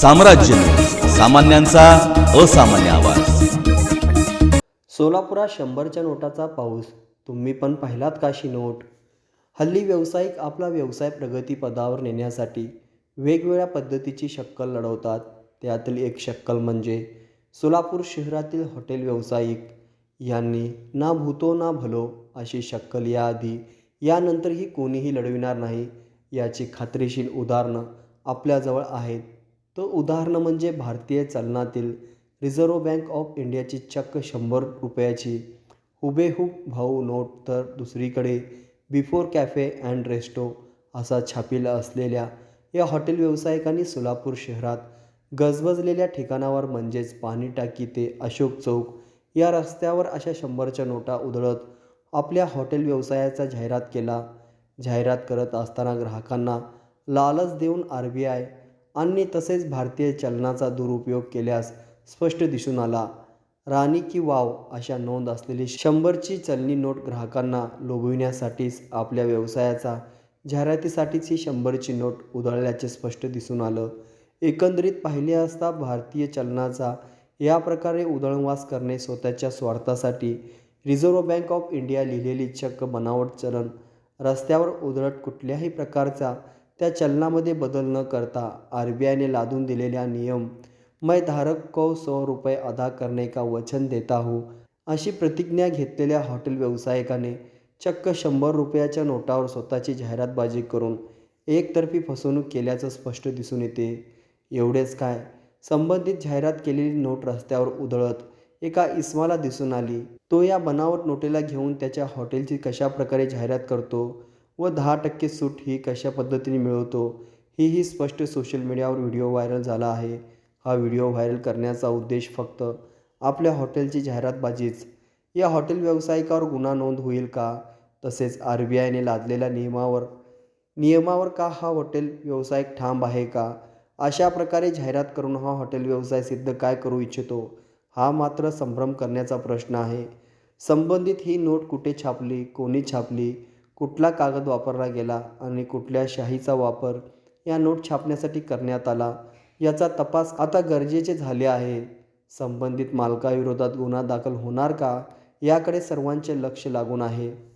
साम्राज्य. सामान्यांचा असामान्य आवाज. सोलापुरात शंभरच्या नोटाचा पाऊस. तुम्ही पण पाहिलात काशी नोट? हल्ली व्यावसायिक आपला व्यवसाय प्रगतीपदावर नेण्यासाठी वेगवेगळ्या पद्धतीची शक्कल लढवतात. त्यातील एक शक्कल म्हणजे सोलापूर शहरातील हॉटेल व्यावसायिक. यांनी ना भूतो ना भलो अशी शक्कल याआधी यानंतरही कोणीही लढविणार नाही. याची खात्रीशीर उदाहरणं आपल्याजवळ आहेत. तो उदाहरणं म्हणजे भारतीय चलनातील रिझर्व्ह बँक ऑफ इंडियाची चक्क शंभर रुपयाची हुबेहूब भाऊ नोट तर दुसरीकडे बिफोर कॅफे अँड रेस्टो असा छापिला असलेल्या या हॉटेल व्यावसायिकांनी सोलापूर शहरात गजबजलेल्या ठिकाणावर म्हणजेच पाणी टाकी ते अशोक चौक या रस्त्यावर अशा शंभरच्या नोटा उधळत आपल्या हॉटेल व्यवसायाचा जाहिरात केला. जाहिरात करत असताना ग्राहकांना लालच देऊन आर बी आय आणि तसेच भारतीय चलनाचा दुरुपयोग केल्यास स्पष्ट दिसून आला. राणी की वाव अशा नोंद असलेली शंभरची चलनी नोट ग्राहकांना लोभविण्यासाठीच आपल्या व्यवसायाचा जाहिरातीसाठीच ही शंभरची नोट उधळल्याचे स्पष्ट दिसून आलं. एकंदरीत पाहिले असता भारतीय चलनाचा या प्रकारे उधळवास करणे स्वतःच्या स्वार्थासाठी रिझर्व्ह बँक ऑफ इंडिया लिहिलेली चक्क बनावट चलन रस्त्यावर उधळत कुठल्याही प्रकारचा त्या चलनामध्ये बदल न करता आर बी आयने लादून दिलेल्या नियम मैं धारक को सौ रुपये अदा करने का वचन देता हूँ अशी प्रतिज्ञा घेतलेल्या हॉटेल व्यावसायिकाने चक्क शंभर रुपयाच्या नोटावर स्वतःची जाहिरातबाजी करून एकतर्फी फसवणूक केल्याचं स्पष्ट दिसून येते. एवढेच काय संबंधित जाहिरात केलेली नोट रस्त्यावर उधळत एका इस्माला दिसून आली. तो या बनावट नोटेला घेऊन त्याच्या हॉटेलची कशा प्रकारे जाहिरात करतो व दहा टक्के सूट ही कशा पद्धतीने मिळवतो हेही स्पष्ट सोशल मीडियावर व्हिडिओ व्हायरल झाला आहे. हा व्हिडिओ व्हायरल करण्याचा उद्देश फक्त आपल्या हॉटेलची जाहिरातबाजीच. या हॉटेल व्यावसायिकावर गुन्हा नोंद होईल का? तसेच आर बी आयने लादलेल्या नियमावर नियमावर का हा हॉटेल व्यावसायिक ठाम आहे का? अशा प्रकारे जाहिरात करून हा हॉटेल व्यवसाय सिद्ध काय करू इच्छितो हा मात्र संभ्रम करण्याचा प्रश्न आहे. संबंधित ही नोट कुठे छापली कोणी छापली? कुठला कागद वापरला गेला आणि कुठल्या शाहीचा वापर या नोट छापण्यासाठी करण्यात आला याचा तपास आता गरजेचे झाले आहे. संबंधित मालकाविरोधात गुन्हा दाखल होणार का याकडे सर्वांचे लक्ष लागून आहे.